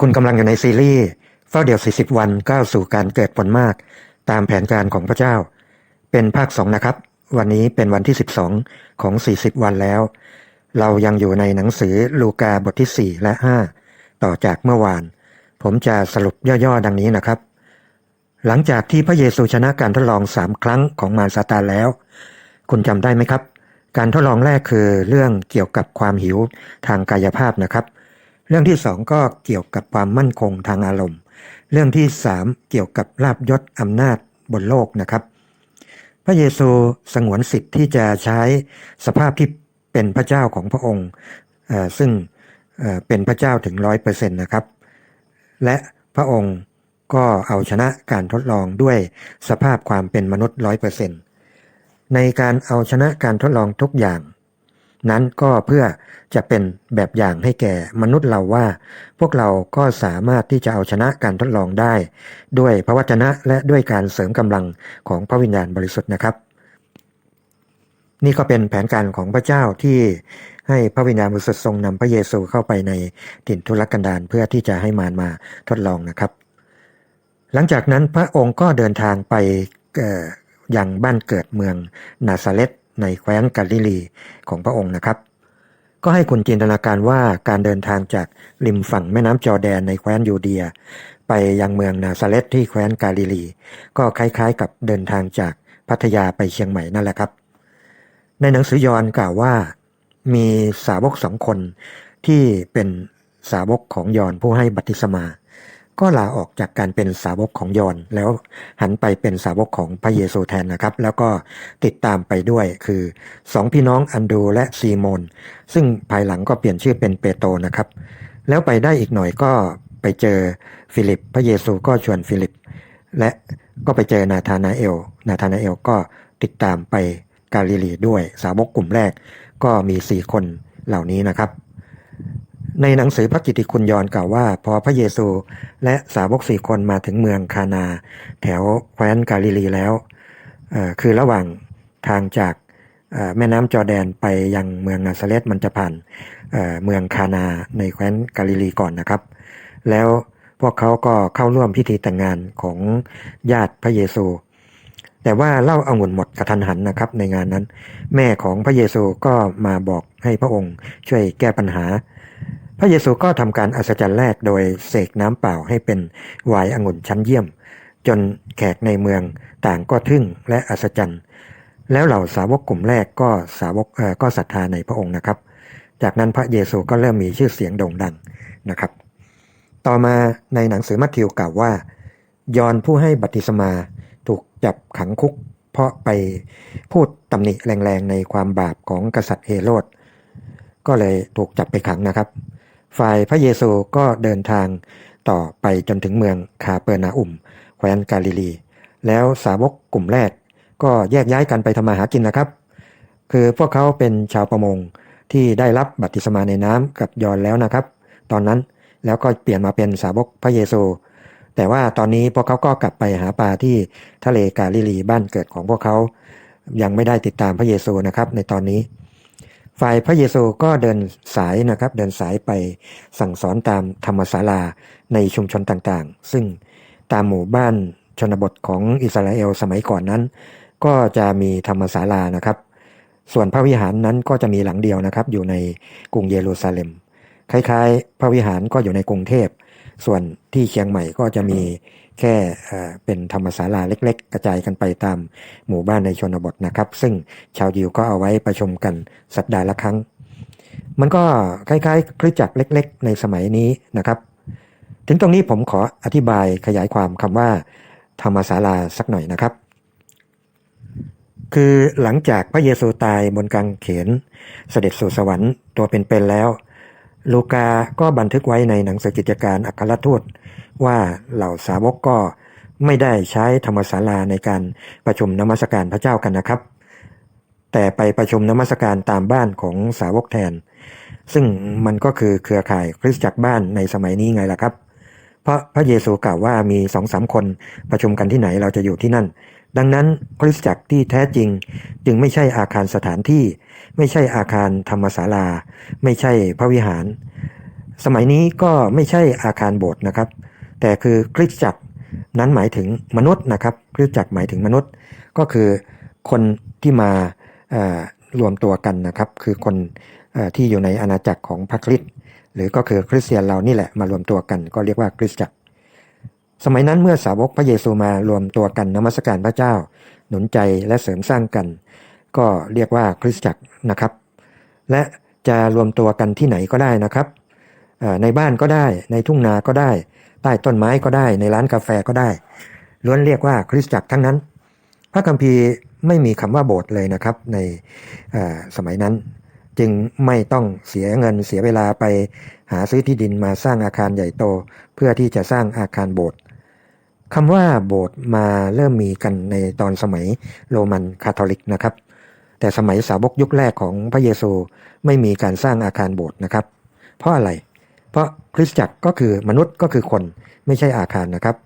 คุณกำลังอยู่ในซีรีส์เฝ้าเดี่ยว 40 วันก้าวสู่การเกิดผลมาก ตามแผนการของพระเจ้า เป็นภาค2นะครับ วันนี้เป็นวันที่ 12 ของ 40 วันแล้ว เรายังอยู่ในหนังสือลูกาบทที่ 4 และ 5 ต่อจากเมื่อวาน ผมจะสรุปย่อๆ ดังนี้นะครับ หลังจากที่พระเยซูชนะการทดลอง3ครั้งของมารซาตานแล้ว คุณจำได้ไหมครับ การทดลองแรกคือเรื่องเกี่ยวกับความหิวทางกายภาพนะครับ เรื่องที่สองก็เกี่ยวกับความมั่นคงทางอารมณ์ เรื่องที่สามเกี่ยวกับลาบยศอำนาจบนโลกนะครับ พระเยซูสงวนสิทธิ์ที่จะใช้สภาพที่เป็นพระเจ้าของพระองค์ ซึ่งเป็นพระเจ้าถึงร้อยเปอร์เซ็นต์นะครับ และพระองค์ก็เอาชนะการทดลองด้วยสภาพความเป็นมนุษย์ร้อยเปอร์เซ็นต์ในการเอาชนะการทดลองทุกอย่าง นั้นก็เพื่อจะเป็นแบบอย่างให้แก่มนุษย์เราว่า พวกเราก็สามารถที่จะเอาชนะการทดลองได้ ด้วยพระวจนะและด้วยการเสริมกำลังของพระวิญญาณบริสุทธิ์นะครับ นี่ก็เป็นแผนการของพระเจ้าที่ให้พระวิญญาณบริสุทธิ์ทรงนำพระเยซูเข้าไปในถิ่นทุรกันดารเพื่อที่จะให้มารมาทดลองนะครับ หลังจากนั้นพระองค์ก็เดินทางไปเอ่อยังบ้านเกิดเมืองนาซาเรต ในแคว้นกาลิลีของพระองค์นะครับ ก็ให้คุณจินตนาการว่าการเดินทางจากริมฝั่งแม่น้ำจอแดนในแคว้นยูเดีย ไปยังเมืองนาซาเรตที่แคว้นกาลิลี ก็คล้ายๆ กับเดินทางจากพัทยาไปเชียงใหม่นั่นแหละครับ ในหนังสือยอห์นกล่าวว่ามีสาวกสองคนที่เป็นสาวกของยอนผู้ให้บัติศมา ก็ลาออกจากการเป็นสาวกของยอนแล้วหันไปเป็นสาวกของพระเยซูแทนนะครับ แล้วก็ติดตามไปด้วยคือสองพี่น้องอันดูและซีโมนซึ่งภายหลังก็เปลี่ยนชื่อเป็นเปโตรนะครับ แล้วไปได้อีกหน่อยก็ไปเจอฟิลิป พระเยซูก็ชวนฟิลิป และก็ไปเจอนาธานาเอล นาธานาเอลก็ติดตามไปกาลิลีด้วยสาวกกลุ่มแรกก็มีสี่คนเหล่านี้นะครับ ในหนังสือพระกิตติคุณยอนกล่าวว่า พอพระเยซูและสาวกสี่คนมาถึงเมืองคานา แถวแคว้นกาลิลีแล้ว คือระหว่างทางจากแม่น้ำจอแดนไปยังเมืองนาซาเรตมันจะผ่านเมืองคานาในแคว้นกาลิลีก่อนนะครับ แล้วพวกเขาก็เข้าร่วมพิธีแต่งงานของญาติพระเยซู แต่ว่าเล้าอางุ่นหมดกระทันหันนะครับในงานนั้น แม่ของพระเยซูก็มาบอกให้พระองค์ช่วยแก้ปัญหา พระเยซูก็ทำการอัศจรรย์แรกโดยเสกน้ำเปล่าให้เป็นไวน์องุ่นชั้นเยี่ยม จนแขกในเมืองต่างก็ทึ่งและอัศจรรย์ แล้วเหล่าสาวกกลุ่มแรกก็สาวกก็ศรัทธาในพระองค์นะครับ จากนั้นพระเยซูก็เริ่มมีชื่อเสียงโด่งดังนะครับ ต่อมาในหนังสือมัทธิวกล่าวว่า ยอนผู้ให้บัติศมาถูกจับขังคุก เพราะไปพูดตำหนิแรงๆในความบาปของกษัตริย์เฮโรดก็เลยถูกจับไปขังนะครับ ฝ่ายพระเยซูก็เดินทางต่อไปจนถึงเมืองคาเปอร์นาอุมแคว้นกาลิลี แล้วสาวกกลุ่มแรก ก็แยกย้ายกันไปทำมาหากินนะครับ คือพวกเขาเป็นชาวประมงที่ได้รับบัพติศมาในน้ำกับยอนแล้วนะครับ ตอนนั้นแล้วก็เปลี่ยนมาเป็นสาวกพระเยซู แต่ว่าตอนนี้พวกเขาก็กลับไปหาปลาที่ทะเลกาลิลีบ้านเกิดของพวกเขา ยังไม่ได้ติดตามพระเยซูนะครับ ในตอนนี้ ฝ่ายพระเยซูก็เดินสายนะครับ เดินสายไปสั่งสอนตามธรรมศาลาในชุมชนต่างๆ ซึ่งตามหมู่บ้านชนบทของอิสราเอลสมัยก่อนนั้น ก็จะมีธรรมศาลานะครับ ส่วนพระวิหารนั้นก็จะมีหลังเดียวนะครับ อยู่ในกรุงเยรูซาเล็ม คล้าย ๆ พระวิหารก็อยู่ในกรุงเทพ ส่วนที่เชียงใหม่ก็จะมี แค่เป็นธรรมศาลาเล็ก ๆ กระจายกันไปตามหมู่บ้านในชนบทนะครับ ซึ่งชาวยิวก็เอาไว้ประชุมกันสัปดาห์ละครั้ง มันก็คล้ายๆคริสจักรเล็ก ๆ ในสมัยนี้นะครับ ถึงตรงนี้ผมขออธิบายขยายความคำว่า ธรรมศาลาสักหน่อยนะครับ คือหลังจากพระเยซูตายบนกางเขนเสด็จสู่สวรรค์ตัวเป็นๆแล้ว ลูกาก็บันทึกไว้ในหนังสือกิจการอัครทูตว่าเหล่าสาวกก็ไม่ได้ใช้ธรรมศาลาในการประชุมนมัสการพระเจ้ากันนะครับ แต่ไปประชุมนมัสการตามบ้านของสาวกแทน ซึ่งมันก็คือเครือข่ายคริสตจักรบ้านในสมัยนี้ไงล่ะครับ เพราะพระเยซูกล่าวว่ามีสองสามคนประชุมกันที่ไหนเราจะอยู่ที่นั่น ดังนั้นคริสตจักรที่แท้จริง จึงไม่ใช่อาคารสถานที่ ไม่ใช่อาคารธรรมศาลา ไม่ใช่พระวิหาร สมัยนี้ก็ไม่ใช่อาคารโบสถ์นะครับ แต่คือคริสตจักรนั้นหมายถึงมนุษย์นะครับคริสตจักรหมายถึงมนุษย์ ก็คือคนที่มารวมตัวกันนะครับ คือคนอที่อยู่ในอาณาจักรของพระคริสต์หรือก็คือคริสเตียนเรานี่แหละมารวมตัวกัน ก็เรียกว่าคริสตจักร สมัยนั้นเมื่อสาวกพระเยซูมารวมตัวกันนมัสการพระเจ้า หนุนใจและเสริมสร้างกัน ก็เรียกว่าคริสตจักรนะครับ และจะรวมตัวกันที่ไหนก็ได้นะครับ ในบ้านก็ได้ในทุ่งนาก็ได้ ใต้ต้นไม้ก็ได้ ในร้านกาแฟก็ได้ ล้วนเรียกว่าคริสตจักรทั้งนั้น พระคัมภีร์ไม่มีคำว่าโบสถ์เลยนะครับในสมัยนั้นจึงไม่ต้องเสียเงินเสียเวลาไปหาซื้อที่ดินมาสร้างอาคารใหญ่โต เพื่อที่จะสร้างอาคารโบสถ์ คำว่าโบสถ์มาเริ่มมีกันในตอนสมัยโรมันคาทอลิกนะครับ แต่สมัยสาวกยุคแรกของพระเยซูไม่มีการสร้างอาคารโบสถ์นะครับ เพราะอะไร เพราะคริสตจักรก็คือมนุษย์ก็คือคนไม่ใช่อาคารนะครับ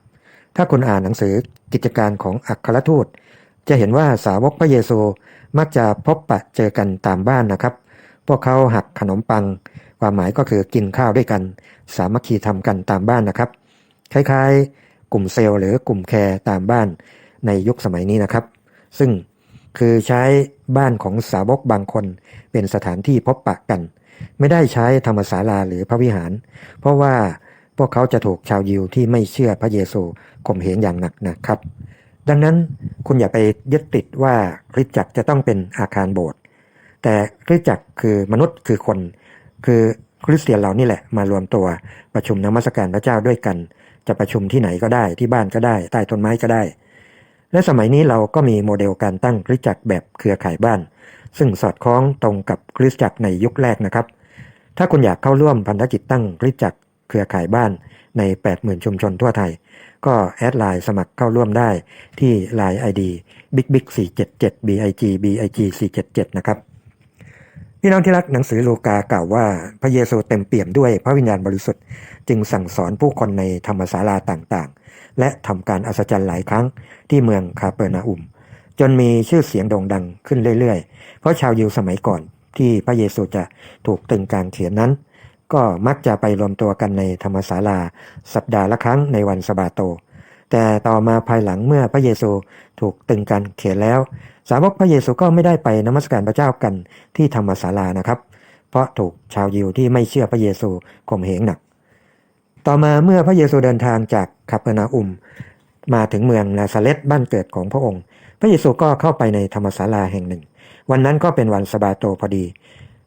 ถ้าคุณอ่านหนังสือกิจการของอัครทูต จะเห็นว่าสาวกพระเยซูมักจะพบปะเจอกันตามบ้านนะครับ พวกเขาหักขนมปัง ความหมายก็คือกินข้าวด้วยกัน สามัคคีทำกันตามบ้านนะครับ คล้ายๆ กลุ่มเซลล์หรือกลุ่มแคร์ตามบ้านในยุคสมัยนี้นะครับ ซึ่งคือใช้บ้านของสาวกบางคนเป็นสถานที่พบปะกัน ไม่ได้ใช้ธรรมศาลาหรือพระวิหาร เพราะว่าพวกเขาจะถูกชาวยิวที่ไม่เชื่อพระเยซูข่มเหงอย่างหนักนะครับ ดังนั้นคุณอย่าไปยึดติดว่าคริสตจักรจะต้องเป็นอาคารโบสถ์แต่คริสตจักรคือมนุษย์คือคน คือคริสเตียนเรานี่แหละมารวมตัวประชุมนมัสการพระเจ้าด้วยกัน จะประชุมที่ไหนก็ได้ที่บ้านก็ได้ใต้ต้นไม้ก็ได้ และสมัยนี้เราก็มีโมเดลการตั้งคริสตจักรแบบเครือข่ายบ้าน ซึ่งสอดคล้องตรงกับคริสตจักรในยุคแรกนะครับ ถ้าคุณอยากเข้าร่วมพันธกิจตั้งคริสตจักรเครือข่ายบ้านใน 80,000 ชุมชนทั่วไทย ก็แอดไลน์สมัครเข้าร่วมได้ที่ Line ID Big Big 477 BIG BIG 477นะครับ พี่น้องที่รักหนังสือลูกากล่าวว่า พระเยซูเต็มเปี่ยมด้วยพระวิญญาณบริสุทธิ์ จึงสั่งสอนผู้คนในธรรมศาลาต่างๆ และทำการอัศจรรย์หลายครั้งที่เมืองคาเปอร์นาอุม จนมีชื่อเสียงโด่งดังขึ้นเรื่อยๆ เพราะชาวยิวสมัยก่อนที่พระเยซูจะถูกตึงกางเขียนนั้น ก็มักจะไปรวมตัวกันในธรรมศาลา สัปดาห์ละครั้งในวันสบาโต แต่ต่อมาภายหลังเมื่อพระเยซูถูกตึงกันเขียนแล้ว สาวกพระเยซูก็ไม่ได้ไปนมัสการพระเจ้ากันที่ธรรมศาลานะครับ เพราะถูกชาวยิวที่ไม่เชื่อพระเยซูข่มเหงหนัก ต่อมาเมื่อพระเยซูเดินทางจากคาเปนาอุม มาถึงเมืองนาซาเรตบ้านเกิดของพระองค์ พระเยซูก็เข้าไปในธรรมศาลาแห่งหนึ่ง วันนั้นก็เป็นวันสบาโตพอดี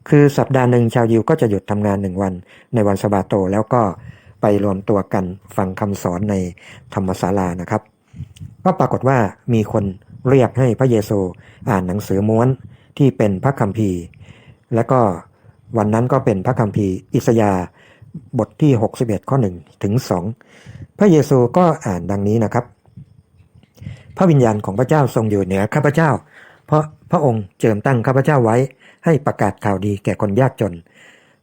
คือสัปดาห์หนึ่งชาวยิวก็จะหยุดทำงานหนึ่งวัน ในวันสบาโตแล้วก็ไปรวมตัวกันฟังคำสอนในธรรมศาลานะครับ ก็ปรากฏว่ามีคน เรียกให้พระเยซูอ่านหนังสือม้วนที่เป็นพระคัมภีร์ และก็วันนั้นก็เป็นพระคัมภีร์อิสยาบทที่ 61 ข้อ1ถึง2พระเยซูก็อ่านดังนี้นะครับ พระวิญญาณของพระเจ้าทรงอยู่เหนือข้าพเจ้า เพราะพระองค์เจิมตั้งข้าพเจ้าไว้ ให้ประกาศข่าวดีแก่คนยากจน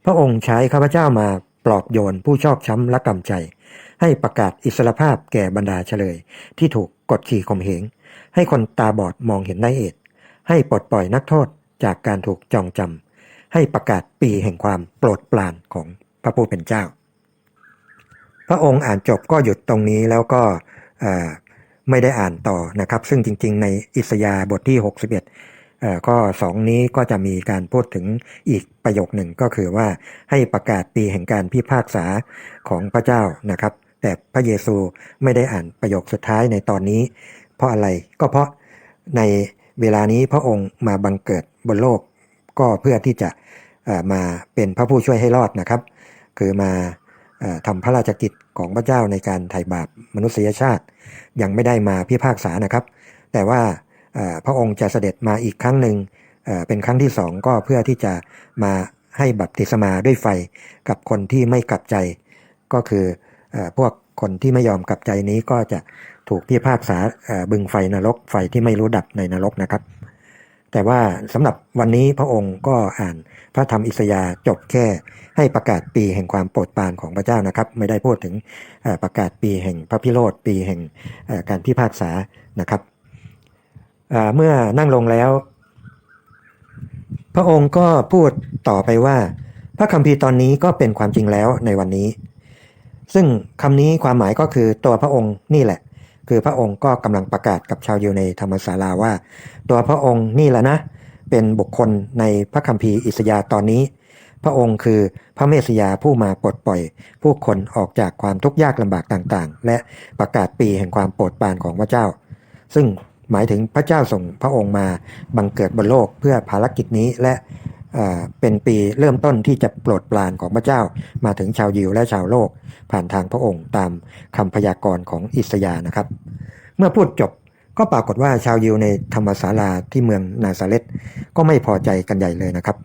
พระองค์ใช้ข้าพเจ้ามาปลอบโยนผู้ชอบช้ำและกำใจ ให้ประกาศอิสรภาพแก่บรรดาเฉลย ที่ถูกกดขี่ข่มเหง ให้คนตาบอดมองเห็นได้เอดให้ปลดปล่อยนักโทษจากการถูกจองจำ ให้ประกาศปีแห่งความโปรดปรานของพระผู้เป็นเจ้า พระองค์อ่านจบก็หยุดตรงนี้แล้วก็ไม่ได้อ่านต่อนะครับ ซึ่งจริง ๆ ในอิสยาบทที่ 61เอ่อข้อสองนี้ก็จะมีการพูดถึงอีกประโยคหนึ่งก็คือว่าให้ประกาศปีแห่งการพิพากษาของพระเจ้านะครับ แต่พระเยซูไม่ได้อ่านประโยคสุดท้ายในตอนนี้ เพราะอะไรก็เพราะในเวลานี้พระองค์มาบังเกิดบนโลก ก็เพื่อที่จะมาเป็นพระผู้ช่วยให้รอดนะครับ คือมาเอ่อทำพระราชกิจของพระเจ้าในการไถ่บาปมนุษยชาติ ยังไม่ได้มาพิพากษานะครับ แต่ว่าพระองค์จะเสด็จมาอีกครั้งหนึ่งเป็นครั้งที่สองก็เพื่อที่จะมาให้บัพติศมาด้วยไฟกับคนที่ไม่กลับใจ ก็คืออพวก คนที่ไม่ยอมกลับใจนี้ก็จะถูกพิพากษาบึงไฟนรกไฟที่ไม่รู้ดับในนรกนะครับ แต่ว่าสำหรับวันนี้พระองค์ก็อ่านพระธรรมอิสยาจบแค่ให้ประกาศปีแห่งความโปรดปรานของพระเจ้านะครับ ไม่ได้พูดถึงประกาศปีแห่งพระพิโรธปีแห่งการพิพากษานะครับเอ่อเมื่อนั่งลงแล้ว พระองค์ก็พูดต่อไปว่า พระคัมภีร์ตอนนี้ก็เป็นความจริงแล้วในวันนี้ ซึ่งคำนี้ความหมายก็คือตัวพระองค์นี่แหละ คือพระองค์ก็กำลังประกาศกับชาวยิวในธรรมศาลาว่า ตัวพระองค์นี่แหละนะ เป็นบุคคลในพระคัมภีร์อิสยาตอนนี้ พระองค์คือพระเมสยาผู้มาปลดปล่อย ผู้คนออกจากความทุกข์ยากลำบากต่างๆ และประกาศปีแห่งความโปรดปรานของพระเจ้า ซึ่งหมายถึงพระเจ้าส่งพระองค์มาบังเกิดบนโลกเพื่อภารกิจนี้และ เป็นปีเริ่มต้นที่จะโปรดปรานของพระเจ้ามาถึงชาวยิวและชาวโลก ผ่านทางพระองค์ตามคำพยากรณ์ของอิสยานะครับ เมื่อพูดจบก็ปรากฏว่าชาวยิวในธรรมศาลาที่เมืองนาซาเรตก็ไม่พอใจกันใหญ่เลยนะครับ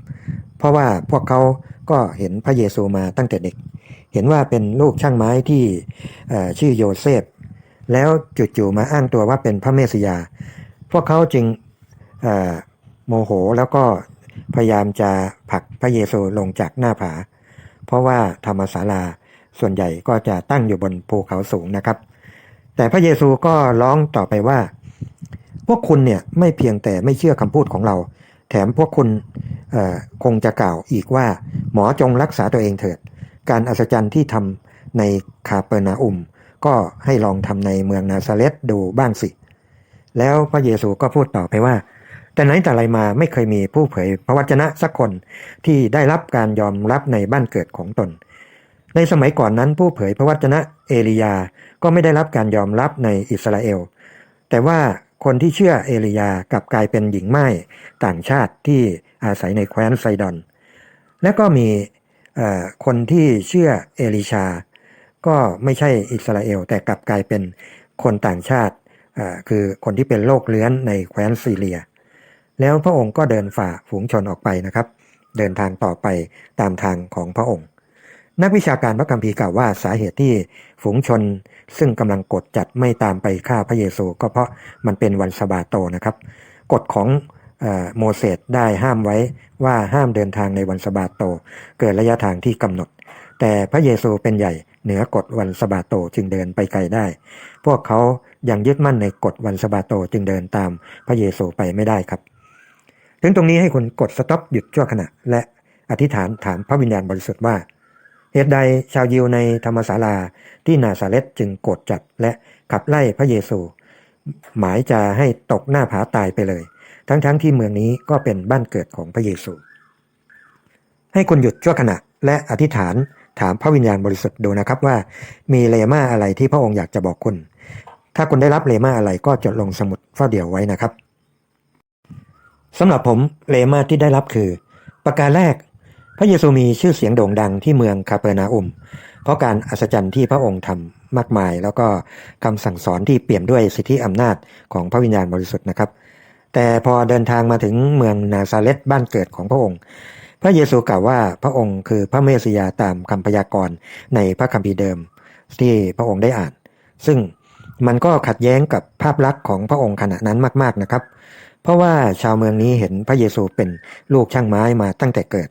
เพราะว่าพวกเขาก็เห็นพระเยซูมาตั้งแต่เด็ก เห็นว่าเป็นลูกช่างไม้ที่ชื่อโยเซฟ แล้วจู่ๆมาอ้างตัวว่าเป็นพระเมสยา พวกเขาจึงโมโหแล้วก็ พยายามจะผลักพระเยซูลงจากหน้าผา เพราะว่าธรรมศาลาส่วนใหญ่ก็จะตั้งอยู่บนภูเขาสูงนะครับ แต่พระเยซูก็ร้องต่อไปว่า พวกคุณเนี่ยไม่เพียงแต่ไม่เชื่อคำพูดของเรา แถมพวกคุณคงจะกล่าวอีกว่า หมอจงรักษาตัวเองเถิด การอัศจรรย์ที่ทำในคาเปอร์นาอุม ก็ให้ลองทำในเมืองนาซาเรตดูบ้างสิ แล้วพระเยซูก็พูดต่อไปว่า แต่ไหนแต่ไรมาไม่เคยมีผู้เผยพระวจนะสักคนที่ได้รับการยอมรับในบ้านเกิดของตน ในสมัยก่อนนั้นผู้เผยพระวจนะเอลียาก็ไม่ได้รับการยอมรับในอิสราเอล แต่ว่าคนที่เชื่อเอลียากลับกลายเป็นหญิงไม้ต่างชาติที่อาศัยในแคว้นไซดอน และก็มีคนที่เชื่อเอลิชา ก็ไม่ใช่อิสราเอล แต่กลับกลายเป็นคนต่างชาติคือคนที่เป็นโรคเลื้อนในแคว้นซีเรีย แล้วพระองค์ก็เดินฝ่าฝูงชนออกไปนะครับ เดินทางต่อไปตามทางของพระองค์ นักวิชาการพระคัมภีร์กล่าวว่าสาเหตุที่ฝูงชน ซึ่งกำลังกดจัดไม่ตามไปฆ่าพระเยซู ก็เพราะมันเป็นวันสะบาโตนะครับกฎของโมเสสได้ห้ามไว้ว่าห้ามเดินทางในวันสะบาโต เกินระยะทางที่กำหนด แต่พระเยซูเป็นใหญ่เหนือกฎวันสะบาโตจึงเดินไปไกลได้ พวกเขายังยึดมั่นในกฎวันสะบาโตจึงเดินตามพระเยซูไปไม่ได้ครับ ถึงตรงนี้ให้คุณกดสต็อปหยุดชั่วขณะ และอธิษฐานถามพระวิญญาณบริสุทธิ์ว่าเหตุใดชาวยิวในธรรมศาลาที่นาซาเรตจึงโกรธจัดและขับไล่พระเยซู หมายจะให้ตกหน้าผาตายไปเลย ทั้งๆทที่เมืองนี้ก็เป็นบ้านเกิดของพระเยซู ให้คุณหยุดชั่วขณะและอธิษฐานถามพระวิญญาณบริสุทธิ์ดูนะครับว่า มีเลมาอะไรที่พระองค์อยากจะบอกคุณ ถ้าคุณได้รับเลมาอะไรก็จดลงสมุดเฝ้าเดี่ยวไว้นะครับ สำหรับผมเลมาที่ได้รับคือ ประการแรก พระเยซูมีชื่อเสียงโด่งดังที่เมืองคาเปอร์นาอุม เพราะการอัศจรรย์ที่พระองค์ทำมากมาย แล้วก็คำสั่งสอนที่เปี่ยมด้วยสิทธิอำนาจของพระวิญญาณบริสุทธิ์นะครับ แต่พอเดินทางมาถึงเมืองนาซาเรตบ้านเกิดของพระองค์ พระเยซูกล่าวว่าพระองค์คือพระเมสสิยาตามคำพยากรณ์ในพระคัมภีร์เดิม ที่พระองค์ได้อ่าน ซึ่งมันก็ขัดแย้งกับภาพลักษณ์ของพระองค์ขณะนั้นมาก ๆนะครับ เพราะว่าชาวเมืองนี้เห็นพระเยซูเป็นลูกช่างไม้มาตั้งแต่เกิด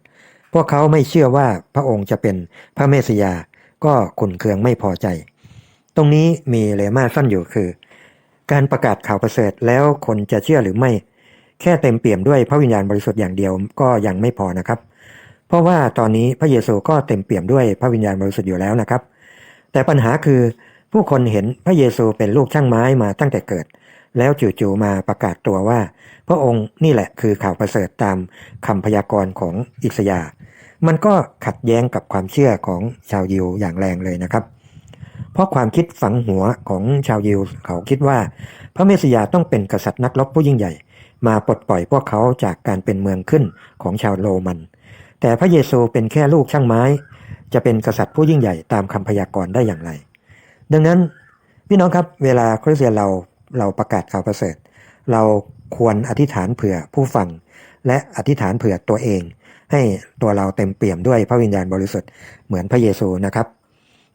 พวกเขาไม่เชื่อว่าพระองค์จะเป็นพระเมสยา ก็ขุนเคืองไม่พอใจ ตรงนี้มีเลมาซ่อนอยู่คือ การประกาศข่าวประเสริฐแล้วคนจะเชื่อหรือไม่ แค่เต็มเปี่ยมด้วยพระวิญญาณบริสุทธิ์อย่างเดียวก็ยังไม่พอนะครับ เพราะว่าตอนนี้พระเยซูก็เต็มเปี่ยมด้วยพระวิญญาณบริสุทธิ์อยู่แล้วนะครับ แต่ปัญหาคือผู้คนเห็นพระเยซูเป็นลูกช่างไม้มาตั้งแต่เกิด แล้วจู่ๆมาประกาศตัวว่า พระองค์นี่แหละคือข่าวประเสริฐตามคำพยากรณ์ของอิสยา มันก็ขัดแย้งกับความเชื่อของชาวยิวอย่างแรงเลยนะครับ เพราะความคิดฝังหัวของชาวยิวเขาคิดว่า พระเมสสยาต้องเป็นกษัตริย์นักรบผู้ยิ่งใหญ่ มาปลดปล่อยพวกเขาจากการเป็นเมืองขึ้นของชาวโรมัน แต่พระเยซูเป็นแค่ลูกช่างไม้ จะเป็นกษัตริย์ผู้ยิ่งใหญ่ตามคำพยากรณ์ได้อย่างไร ดังนั้นพี่น้องครับเวลาคริสเตียนเรา เราประกาศข่าวประเสริฐ เราควรอธิษฐานเผื่อผู้ฟัง และอธิษฐานเผื่อตัวเอง ให้ตัวเราเต็มเปี่ยมด้วยพระวิญญาณบริสุทธิ์เหมือนพระเยซูนะครับ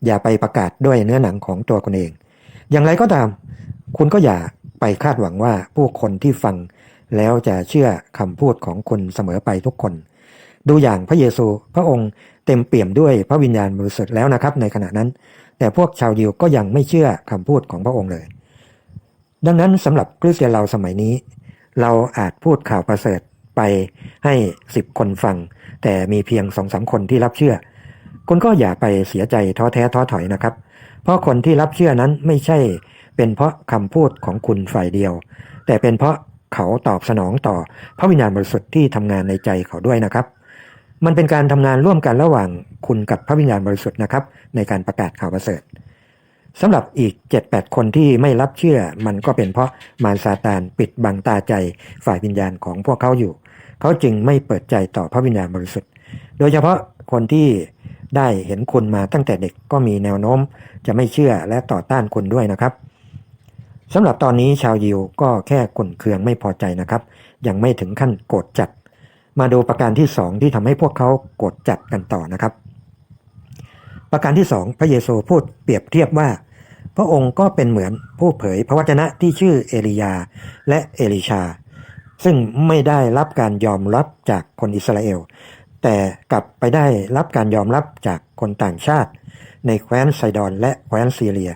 อย่าไปประกาศด้วยเนื้อหนังของตัวคุณเอง อย่างไรก็ตาม คุณก็อย่าไปคาดหวังว่าผู้คนที่ฟัง แล้วจะเชื่อคำพูดของคุณเสมอไปทุกคน ดูอย่างพระเยซูพระองค์เต็มเปี่ยมด้วยพระวิญญาณบริสุทธิ์แล้วนะครับในขณะนั้น แต่พวกชาวยิวก็ยังไม่เชื่อคำพูดของพระองค์เลย ดังนั้นสำหรับคริสเตียนเราสมัยนี้ เราอาจพูดข่าวประเสริฐไปให้สิบคนฟัง แต่มีเพียงสองสามคนที่รับเชื่อ คุณก็อย่าไปเสียใจท้อแท้ท้อถอยนะครับ เพราะคนที่รับเชื่อนั้นไม่ใช่เป็นเพราะคำพูดของคุณฝ่ายเดียว แต่เป็นเพราะเขาตอบสนองต่อพระวิญญาณบริสุทธิ์ที่ทำงานในใจเขาด้วยนะครับ มันเป็นการทำงานร่วมกันระหว่างคุณกับพระวิญญาณบริสุทธิ์นะครับ ในการประกาศข่าวประเสริฐ สำหรับอีก 7-8 คนที่ไม่รับเชื่อ มันก็เป็นเพราะมารซาตานปิดบังตาใจฝ่ายวิญญาณของพวกเขาอยู่ เขาจึงไม่เปิดใจต่อพระวิญญาณบริสุทธิ์ โดยเฉพาะคนที่ได้เห็นคุณมาตั้งแต่เด็กก็มีแนวโน้ม จะไม่เชื่อและต่อต้านคุณด้วยนะครับสำหรับตอนนี้ชาวยิวก็แค่กุนเคืองไม่พอใจนะครับ ยังไม่ถึงขั้นโกรธจัด มาดูประการที่สองที่ทำให้พวกเขาโกรธจัดกันต่อนะครับ ประการที่สองพระเยซูพูดเปรียบเทียบว่า พระองค์ก็เป็นเหมือนผู้เผยพระวจนะที่ชื่อเอลียาและเอลิชา ซึ่งไม่ได้รับการยอมรับจากคนอิสราเอล แต่กลับไปได้รับการยอมรับจากคนต่างชาติ ในแคว้นไซดอนและแคว้นซีเรีย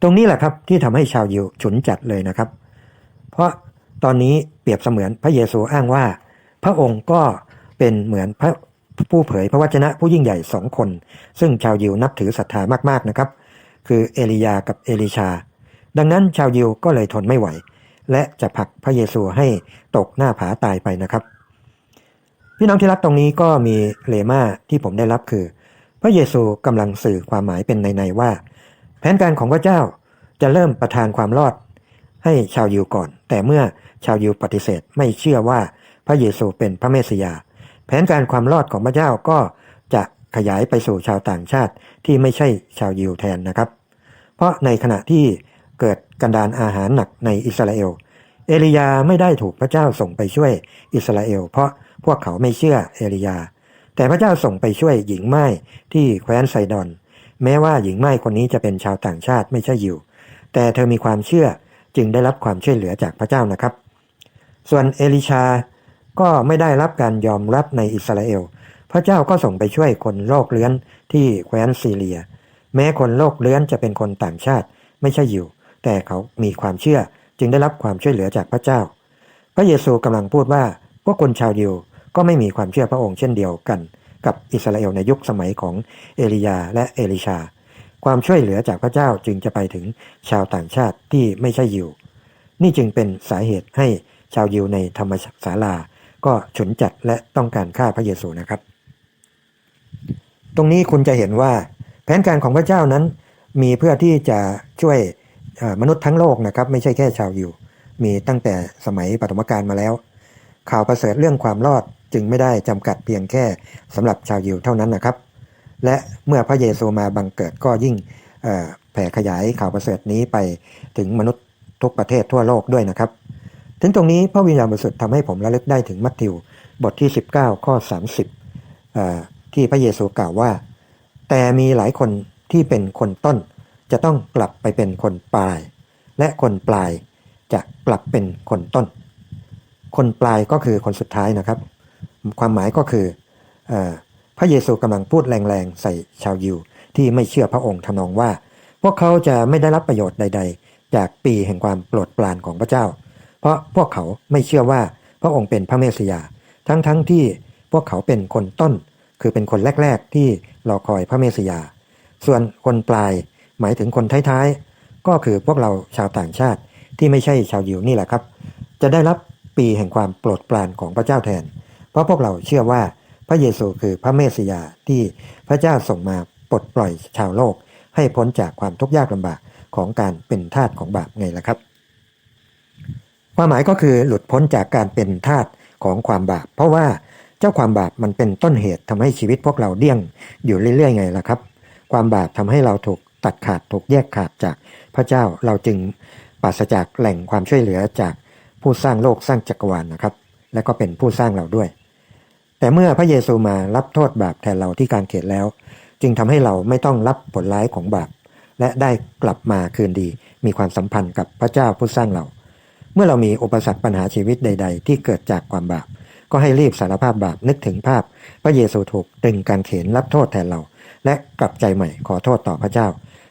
ตรงนี้แหละครับที่ทำให้ชาวยิวฉุนจัดเลยนะครับ เพราะตอนนี้เปรียบเสมือนพระเยซูอ้างว่า พระองค์ก็เป็นเหมือนพระ ผู้เผยพระวจนะผู้ยิ่งใหญ่สองคน ซึ่งชาวยิวนับถือศรัทธามากๆนะครับ คือเอลียากับเอลิชา ดังนั้นชาวยิวก็เลยทนไม่ไหว และจะผลักพระเยซูให้ตกหน้าผาตายไปนะครับพี่น้องที่รักตรงนี้ก็มีเลมาที่ผมได้รับคือ พระเยซูกำลังสื่อความหมายเป็นในๆว่า แผนการของพระเจ้าจะเริ่มประทานความรอด ให้ชาวยิวก่อน แต่เมื่อชาวยิวปฏิเสธไม่เชื่อว่าพระเยซูเป็นพระเมสสิยา ผนการความรอดของพระเจ้าก็จะขยายไปสู่ชาวต่างชาติที่ไม่ใช่ชาวยิวแทนนะครับ เพราะในขณะที่เกิดกันดานอาหารหนักในอิสราเอล เอลียาไม่ได้ถูกพระเจ้าส่งไปช่วยอิสราเอล เพราะพวกเขาไม่เชื่อเอลียา แต่พระเจ้าส่งไปช่วยหญิงไม้ที่แคว้นไซดอน แม้ว่าหญิงไม้คนนี้จะเป็นชาวต่างชาติไม่ใช่ยิว แต่เธอมีความเชื่อจึงได้รับความช่วยเหลือจากพระเจ้านะครับ ส่วนเอลิชา ก็ไม่ได้รับการยอมรับในอิสราเอล พระเจ้าก็ส่งไปช่วยคนโรคเลื้อนที่แคว้นซีเรีย แม้คนโรคเลื้อนจะเป็นคนต่างชาติไม่ใช่ยิวแต่เขามีความเชื่อจึงได้รับความช่วยเหลือจากพระเจ้า พระเยซูกำลังพูดว่าพวกคนชาวยิวก็ไม่มีความเชื่อพระองค์เช่นเดียวกัน กับอิสราเอลในยุคสมัยของเอลียาและเอลิชา ความช่วยเหลือจากพระเจ้าจึงจะไปถึงชาวต่างชาติที่ไม่ใช่ยิว นี่จึงเป็นสาเหตุให้ชาวยิวในธรรมศาลา ก็ฉุนจัดและต้องการฆ่าพระเยซูนะครับ ตรงนี้คุณจะเห็นว่าแผนการของพระเจ้านั้นมีเพื่อที่จะช่วยมนุษย์ทั้งโลกนะครับ ไม่ใช่แค่ชาวยิวมีตั้งแต่สมัยปฐมกาลมาแล้ว ข่าวประเสริฐเรื่องความรอดจึงไม่ได้จำกัดเพียงแค่สำหรับชาวยิวเท่านั้นนะครับ และเมื่อพระเยซูมาบังเกิดก็ยิ่งแผ่ขยายข่าวประเสริฐนี้ไปถึงมนุษย์ทุกประเทศทั่วโลกด้วยนะครับ ถึงตรงนี้พระวิญญาณบริสุทธิ์ทำให้ผมระลึกได้ถึงมัทธิวบทที่ 19 ข้อ 30 ที่พระเยซูกล่าวว่า แต่มีหลายคนที่เป็นคนต้น จะต้องกลับไปเป็นคนปลาย และคนปลายจะกลับเป็นคนต้น คนปลายก็คือคนสุดท้ายนะครับ ความหมายก็คืออพระเยซูกำลังพูดแรงๆใส่ชาวยิวที่ไม่เชื่อพระองค์ทำนองว่า พวกเขาจะไม่ได้รับประโยชน์ใด ๆ จากปีแห่งความโปรดปรานของพระเจ้า เพราะพวกเขาไม่เชื่อว่าพระองค์เป็นพระเมสยา ทั้งๆทที่พวกเขาเป็นคนต้น คือเป็นคนแรก ๆ ที่รอคอยพระเมสยา ส่วนคนปลายหมายถึงคนท้ายๆ ก็คือพวกเราชาวต่างชาติที่ไม่ใช่ชาวยิวนี่แหละครับ จะได้รับปีแห่งความโปรดปรานของพระเจ้าแทน เพราะพวกเราเชื่อว่าพระเยซูคือพระเมสยาที่พระเจ้าส่งมาปลดปล่อยชาวโลก ให้พ้นจากความทุกข์ยากลำบากของการเป็นทาสของบาปไงล่ะครับ ความหมายก็คือหลุดพ้นจากการเป็นทาสของความบาป เพราะว่าเจ้าความบาปมันเป็นต้นเหตุทำให้ชีวิตพวกเราเดี่ยงอยู่เรื่อยๆไงล่ะครับ ความบาปทำให้เราถูกตัดขาดถูกแยกขาดจากพระเจ้าเราจึงปราศจากแหล่งความช่วยเหลือจากผู้สร้างโลกสร้างจักรวาลนนะครับ และก็เป็นผู้สร้างเราด้วย แต่เมื่อพระเยซูมารับโทษบาปแทนเราที่การเขตแล้ว จึงทำให้เราไม่ต้องรับผลร้ายของบาป และได้กลับมาคืนดี มีความสัมพันธ์กับพระเจ้าผู้สร้างเรา เมื่อเรามีอุปสรรคปัญหาชีวิตใด ๆ ที่เกิดจากความบาป ก็ให้รีบสารภาพบาปนึกถึงภาพ พระเยซูถูกตึงการเขนรับโทษแทนเรา และกลับใจใหม่ขอโทษต่อพระเจ้า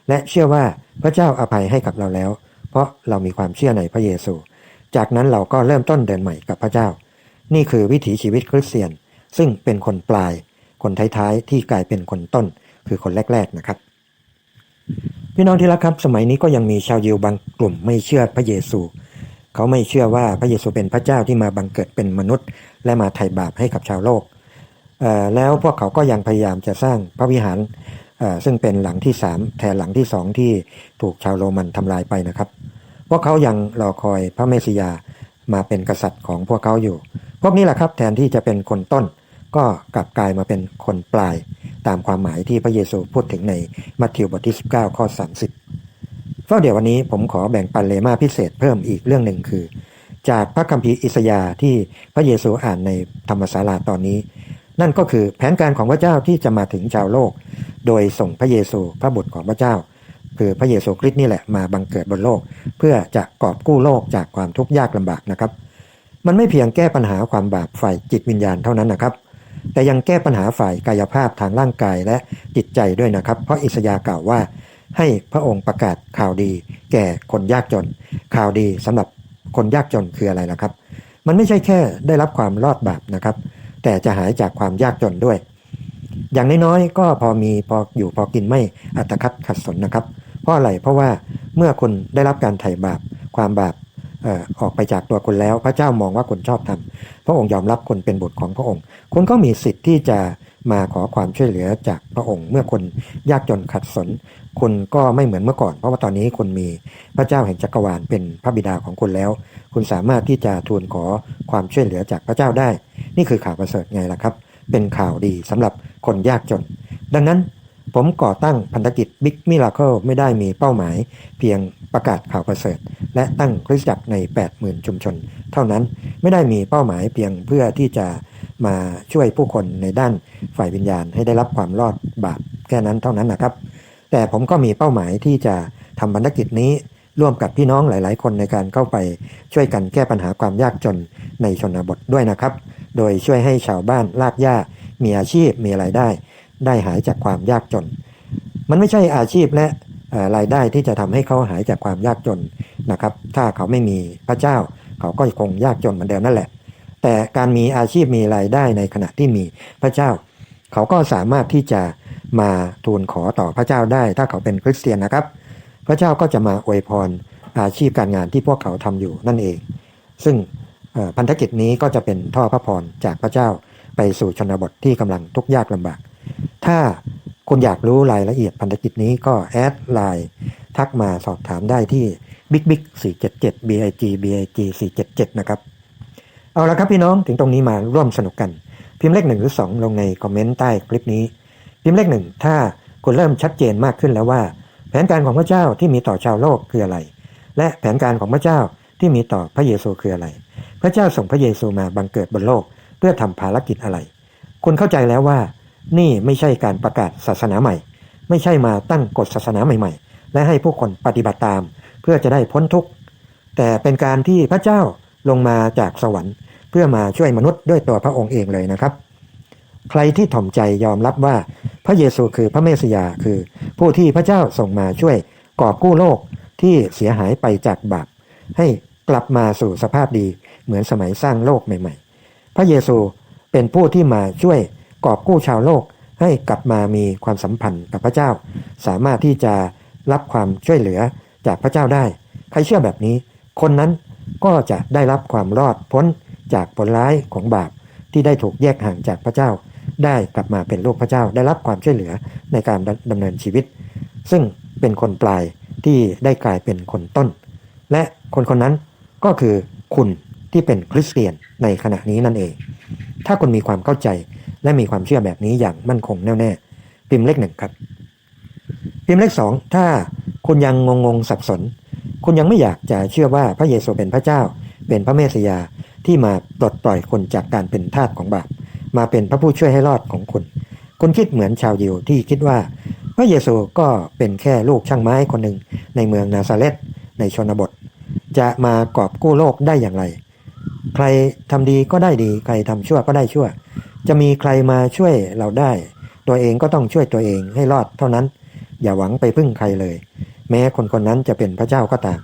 และเชื่อว่าพระเจ้าอภัยให้กับเราแล้ว เพราะเรามีความเชื่อในพระเยซู จากนั้นเราก็เริ่มต้นเดินใหม่กับพระเจ้า นี่คือวิถีชีวิตคริสเตียน ซึ่งเป็นคนปลาย คนท้ายๆที่กลายเป็นคนต้น คือคนแรก ๆนะครับพี่น้องที่รักครับสมัยนี้ก็ยังมีชาวยิวบางกลุ่มไม่เชื่อพระเยซู เขาไม่เชื่อว่าพระเยซูเป็นพระเจ้าที่มาบังเกิดเป็นมนุษย์ และมาไถ่บาปให้กับชาวโลก แล้วพวกเขาก็ยังพยายามจะสร้างพระวิหารซึ่งเป็นหลังที่สามแทนหลังที่สองที่ถูกชาวโรมันทำลายไปนะครับ พวกเขายังรอคอยพระเมสสิยามาเป็นกษัตริย์ของพวกเขาอยู่ พวกนี้แหละครับแทนที่จะเป็นคนต้น ก็กลับกลายมาเป็นคนปลาย ตามความหมายที่พระเยซูพูดถึงในมัทธิวบทที่ 19 ข้อ 30 ก็เดี๋ยววันนี้ผมขอแบ่งปันเลมาพิเศษเพิ่มอีกเรื่องหนึ่งคือ จากพระคัมภีร์อิสยาที่พระเยซูอ่านในธรรมศาลาตอนนี้ นั่นก็คือแผนการของพระเจ้าที่จะมาถึงชาวโลก โดยส่งพระเยซูพระบุตรของพระเจ้า คือพระเยซูคริสต์นี่แหละมาบังเกิดบนโลก เพื่อจะกอบกู้โลกจากความทุกข์ยากลำบากนะครับ มันไม่เพียงแก้ปัญหาความบาปฝ่ายจิตวิญญาณเท่านั้นนะครับแต่ยังแก้ปัญหาฝ่ายกายภาพทางร่างกายและจิตใจด้วยนะครับ เพราะอิสยาห์กล่าวว่า ให้พระองค์ประกาศข่าวดีแก่คนยากจน ข่าวดีสำหรับคนยากจนคืออะไรล่ะครับ มันไม่ใช่แค่ได้รับความรอดบาปนะครับ แต่จะหายจากความยากจนด้วย อย่างน้อยๆก็พอมีพออยู่พอกินไม่อัตคัดขัดสนนะครับ เพราะอะไรเพราะว่าเมื่อคุณได้รับการไถ่บาปความบาปออออกไปจากตัวคุณแล้ว พระเจ้ามองว่าคุณชอบทำพระองค์ยอมรับคุณเป็นบุตรของพระองค์ คุณก็มีสิทธิ์ที่จะ มาขอความช่วยเหลือจากพระองค์ เมื่อคุณยากจนขัดสนคุณก็ไม่เหมือนเมื่อก่อน เพราะว่าตอนนี้คุณมีพระเจ้าแห่งจักรวาลเป็นพระบิดาของคุณแล้ว คุณสามารถที่จะทูลขอความช่วยเหลือจากพระเจ้าได้ นี่คือข่าวประเสริฐไงล่ะครับ เป็นข่าวดีสำหรับคนยากจน ดังนั้นผมก่อตั้งพันธกิจ Big Miracle ไม่ได้มีเป้าหมาย เพียงประกาศข่าวประเสริฐ และตั้งคริสตจักรใน 80,000 ชุมชน เท่านั้นไม่ได้มีเป้าหมายเพียงเพื่อที่จะ มาช่วยผู้คนในด้านฝ่ายวิญญาณให้ได้รับความรอดบาปแค่นั้นเท่านั้นนะครับ แต่ผมก็มีเป้าหมายที่จะทำพันธกิจนี้ร่วมกับพี่น้องหลาย ๆ คนในการเข้าไปช่วยกันแก้ปัญหาความยากจนในชนบทด้วยนะครับ โดยช่วยให้ชาวบ้านลากหญ้ามีอาชีพมีรายได้ ได้หายจากความยากจน มันไม่ใช่อาชีพและรายได้ที่จะทำให้เขาหายจากความยากจนนะครับ ถ้าเขาไม่มีพระเจ้าเขาก็คงยากจนเหมือนเดิมนั่นแหละ แต่การมีอาชีพมีรายได้ในขณะที่มีพระเจ้า เขาก็สามารถที่จะมาทูลขอต่อพระเจ้าได้ ถ้าเขาเป็นคริสเตียนนะครับ พระเจ้าก็จะมาอวยพรอาชีพการงานที่พวกเขาทำอยู่นั่นเอง ซึ่งพันธกิจนี้ก็จะเป็นท่อพระพรจากพระเจ้าไปสู่ชนบทที่กำลังทุกข์ยากลำบาก ถ้าคุณอยากรู้รายละเอียดพันธกิจนี้ก็แอดไลน์ทักมาสอบถามได้ที่ Big Big 477 BIG BIG 477 นะครับ เอาละครับพี่น้องถึงตรงนี้มาร่วมสนุกกัน พิมพ์เลขหนึ่งหรือสองลงในคอมเมนต์ใต้คลิปนี้ พิมพ์เลขหนึ่งถ้าคุณเริ่มชัดเจนมากขึ้นแล้วว่า แผนการของพระเจ้าที่มีต่อชาวโลกคืออะไร และแผนการของพระเจ้าที่มีต่อพระเยซูคืออะไร พระเจ้าส่งพระเยซูมาบังเกิดบนโลกเพื่อทำภารกิจอะไร คุณเข้าใจแล้วว่า นี่ไม่ใช่การประกาศศาสนาใหม่ ไม่ใช่มาตั้งกฎศาสนาใหม่ ๆ และให้ผู้คนปฏิบัติตาม เพื่อจะได้พ้นทุกข์แต่เป็นการที่พระเจ้า ลงมาจากสวรรค์ เพื่อมาช่วยมนุษย์ด้วยตัวพระองค์เองเลยนะครับ ใครที่ถ่อมใจยอมรับว่าพระเยซูคือพระเมสสิยาคือ ผู้ที่พระเจ้าส่งมาช่วยกอบกู้โลกที่เสียหายไปจากบาปให้กลับมาสู่สภาพดีเหมือนสมัยสร้างโลกใหม่ ๆ พระเยซูเป็นผู้ที่มาช่วยกอบกู้ชาวโลกให้กลับมามีความสัมพันธ์กับพระเจ้า สามารถที่จะรับความช่วยเหลือจากพระเจ้าได้ ใครเชื่อแบบนี้ คนนั้น ก็จะได้รับความรอดพ้นจากผลร้ายของบาปที่ได้ถูกแยกห่างจากพระเจ้า ได้กลับมาเป็นลูกพระเจ้า ได้รับความช่วยเหลือในการดดำเนินชีวิต ซึ่งเป็นคนปลายที่ได้กลายเป็นคนต้น และคนคนนั้นก็คือคุณที่เป็นคริสเตียนในขณะนี้นั่นเอง ถ้าคุณมีความเข้าใจและมีความเชื่อแบบนี้อย่างมั่นคงแน่วแน่พิมพ์เลขหนึ่งครับ พิมพ์เลขสองถ้าคุณยังงงงสับสน คุณยังไม่อยากจะเชื่อว่าพระเยซูเป็นพระเจ้า เป็นพระเมสสยาที่มาปลดปล่อยคนจากการเป็นทาสของบาปมาเป็นพระผู้ช่วยให้รอดของคุณคุณคิดเหมือนชาวยิวที่คิดว่า พระเยซูก็เป็นแค่ลูกช่างไม้คนหนึ่งในเมืองนาซาเรตในชนบท จะมากอบกู้โลกได้อย่างไร ใครทำดีก็ได้ดี ใครทำชั่วก็ได้ชั่ว จะมีใครมาช่วยเราได้ ตัวเองก็ต้องช่วยตัวเองให้รอดเท่านั้น อย่าหวังไปพึ่งใครเลย แม้คนคนนั้นจะเป็นพระเจ้าก็ตาม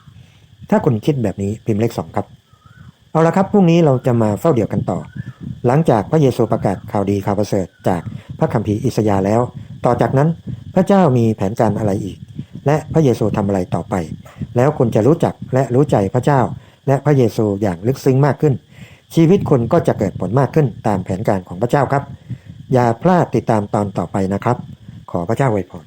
ถ้าคุณคิดแบบนี้พิมพ์เลขสองครับ เอาละครับพรุ่งนี้เราจะมาเฝ้าเดี่ยวกันต่อ หลังจากพระเยซูประกาศข่าวดีข่าวประเสริฐจากพระคัมภีร์อิสยาแล้ว ต่อจากนั้นพระเจ้ามีแผนการอะไรอีก และพระเยซูทำอะไรต่อไป แล้วคุณจะรู้จักและรู้ใจพระเจ้า และพระเยซูอย่างลึกซึ้งมากขึ้น ชีวิตคุณก็จะเกิดผลมากขึ้นตามแผนการของพระเจ้าครับ อย่าพลาดติดตามตอนต่อไปนะครับ ขอพระเจ้าอวยพร